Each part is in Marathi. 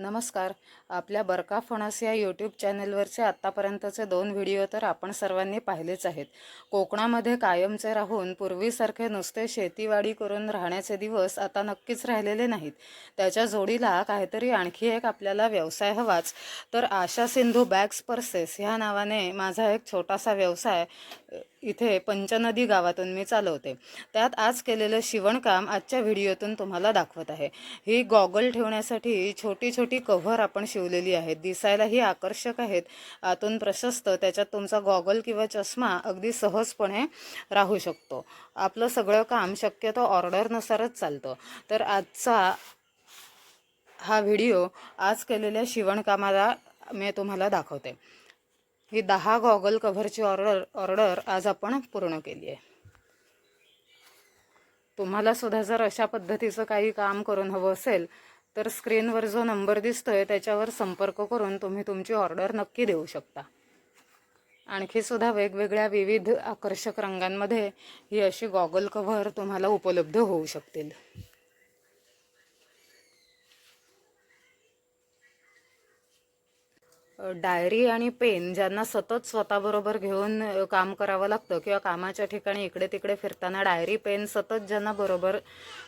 नमस्कार. आपल्या बरका फणस या यूट्यूब चॅनलवरचे आत्तापर्यंतचे दोन व्हिडिओ तर आपण सर्वांनी पाहिलेच आहेत. कोकणामध्ये कायमचे राहून पूर्वीसारखे नुसते शेतीवाडी करून राहण्याचे दिवस आता नक्कीच राहिलेले नाहीत. त्याच्या जोडीला काहीतरी आणखी एक आपल्याला व्यवसाय हवाच. तर आशा सिंधू बॅग्स पर्सेस ह्या नावाने माझा एक छोटासा व्यवसाय इथे पंचनदी गावातून मी चालवते. त्यात आज केलेलं शिवणकाम आजच्या व्हिडिओतून तुम्हाला दाखवत आहे. ही गॉगल ठेवण्यासाठी छोटी छोटी कव्हर आपण शिवलेली आहेत. दिसायलाही आकर्षक आहेत. आतून प्रशस्त त्याच्यात तुमचा गॉगल किंवा चष्मा अगदी सहजपणे राहू शकतो. आपलं सगळं काम शक्यतो ऑर्डरनुसारच चालतं. तर आजचा हा व्हिडिओ आज केलेल्या शिवणकामाला मी तुम्हाला दाखवते. ही दहा गॉगल कव्हरची ऑर्डर ऑर्डर आज आपण पूर्ण केली आहे. तुम्हाला सुद्धा जर अशा पद्धतीचं काही काम करून हवं असेल तर स्क्रीनवर जो नंबर दिसतोय त्याच्यावर संपर्क करून तुम्ही तुमची ऑर्डर नक्की देऊ शकता. आणखी सुद्धा वेगवेगळ्या विविध आकर्षक रंगांमध्ये ही अशी गॉगल कव्हर तुम्हाला उपलब्ध होऊ शकतील. डायरी आणि पेन ज्यांना सतत स्वतःबरोबर घेऊन काम करावं लागतं किंवा कामाच्या ठिकाणी इकडे तिकडे फिरताना डायरी पेन सतत ज्यांना बरोबर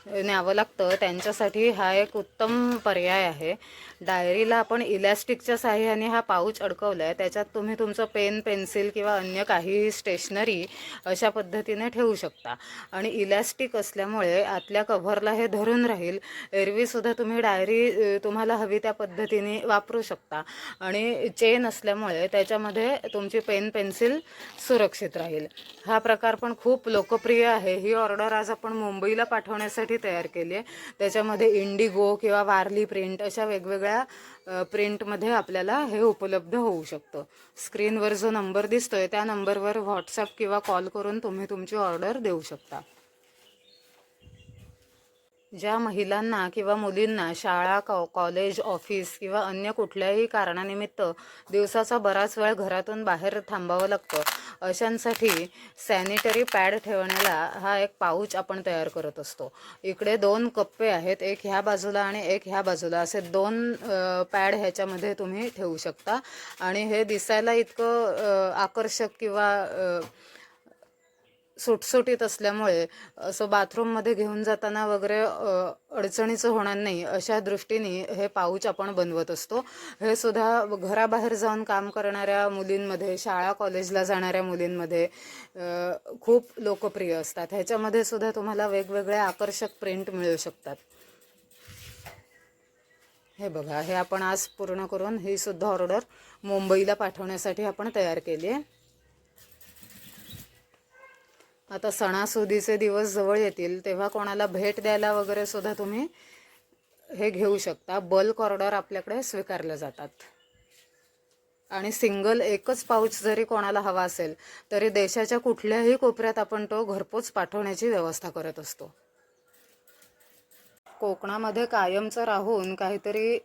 न्यावं लागतं त्यांच्यासाठी हा एक उत्तम पर्याय आहे. डायरीला आपण इलॅस्टिकच्या साह्याने हा पाऊच अडकवला आहे त्याच्यात तुम्ही तुमचं पेन पेन्सिल किंवा अन्य काहीही स्टेशनरी अशा पद्धतीने ठेवू शकता. आणि इलॅस्टिक असल्यामुळे आतल्या कव्हरला हे धरून राहील एरवीसुद्धा तुम्ही डायरी तुम्हाला हवी त्या पद्धतीने वापरू शकता. आणि चेन असल्यामुळे त्याच्यामध्ये तुमची पेन पेन्सिल सुरक्षित राहील. हा प्रकार पण खूप लोकप्रिय आहे. ही ऑर्डर आज आपण मुंबईला पाठवण्यासाठी तयार केली आहे. त्याच्यामध्ये इंडिगो किंवा वारली प्रिंट अशा वेगवेगळ्या प्रिंटमध्ये आपल्याला हे उपलब्ध होऊ शकतं. स्क्रीनवर जो नंबर दिसतोय त्या नंबरवर व्हॉट्सअप किंवा कॉल करून तुम्ही तुमची ऑर्डर देऊ शकता. ज्या महिलांना किंवा मुलींना शाळा कॉ कॉलेज ऑफिस किंवा अन्य कुठल्याही कारणानिमित्त दिवसाचा बराच वेळ घरातून बाहेर थांबावं लागतं अशांसाठी सॅनिटरी पॅड ठेवण्याला हा एक पाऊच आपण तयार करत असतो. इकडे दोन कप्पे आहेत एक ह्या बाजूला आणि एक ह्या बाजूला. असे दोन पॅड ह्याच्यामध्ये तुम्ही ठेवू शकता. आणि हे दिसायला इतकं आकर्षक किंवा सुटसुटीत असल्यामुळे असं बाथरूममध्ये घेऊन जाताना वगैरे अडचणीचं होणार नाही अशा दृष्टीने हे पाऊच आपण बनवत असतो. हे सुद्धा घराबाहेर जाऊन काम करणाऱ्या मुलींमध्ये शाळा कॉलेजला जाणाऱ्या मुलींमध्ये खूप लोकप्रिय असतात. ह्याच्यामध्ये सुद्धा तुम्हाला वेगवेगळे आकर्षक प्रिंट मिळू शकतात. हे बघा हे आपण आज पूर्ण करून ही सुद्धा ऑर्डर मुंबईला पाठवण्यासाठी आपण तयार केली आहे. आता सणासुदीचे दिवस जवळ येतील तेव्हा कोणाला भेट द्यायला वगैरे सुद्धा तुम्ही हे घेऊ शकता. बल्क ऑर्डर आपल्याकडे स्वीकारल्या जातात. आणि सिंगल एकच पाऊच जरी कोणाला हवा असेल तरी देशाच्या कुठल्याही कोपऱ्यात आपण तो घरपोच पाठवण्याची व्यवस्था करत असतो. कोकणामध्ये कायमचं राहून काहीतरी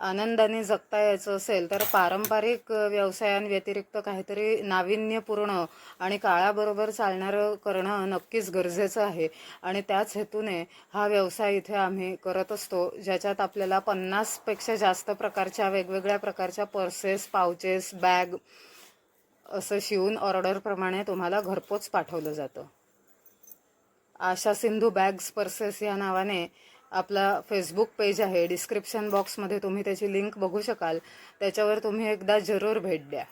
आनंदाने जगता यायचं असेल तर पारंपरिक व्यवसायांव्यतिरिक्त काहीतरी नाविन्यपूर्ण आणि काळाबरोबर चालणारं करणं नक्कीच गरजेचं आहे. आणि त्याच हेतूने हा व्यवसाय इथे आम्ही करत असतो ज्याच्यात आपल्याला पन्नासपेक्षा जास्त प्रकारच्या वेगवेगळ्या प्रकारच्या पर्सेस पाउचेस बॅग असं शिवून ऑर्डरप्रमाणे तुम्हाला घरपोच पाठवलं जातं. आशा सिंधू बॅग्स पर्सेस या नावाने आपला फेसबुक पेज आहे. डिस्क्रिप्शन बॉक्समध्ये तुम्ही त्याची लिंक बघू शकाल. त्याच्यावर तुम्ही एकदा जरूर भेट द्या.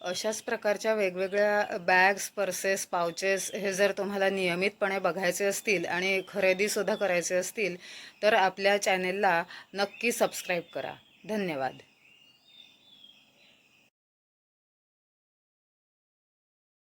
अशाच प्रकारच्या वेगवेगळ्या बॅग्स पर्सेस पाउचेस हे जर तुम्हाला नियमितपणे बघायचे असतील आणि खरेदीसुद्धा करायचे असतील तर आपल्या चॅनेलला नक्की सबस्क्राईब करा. धन्यवाद.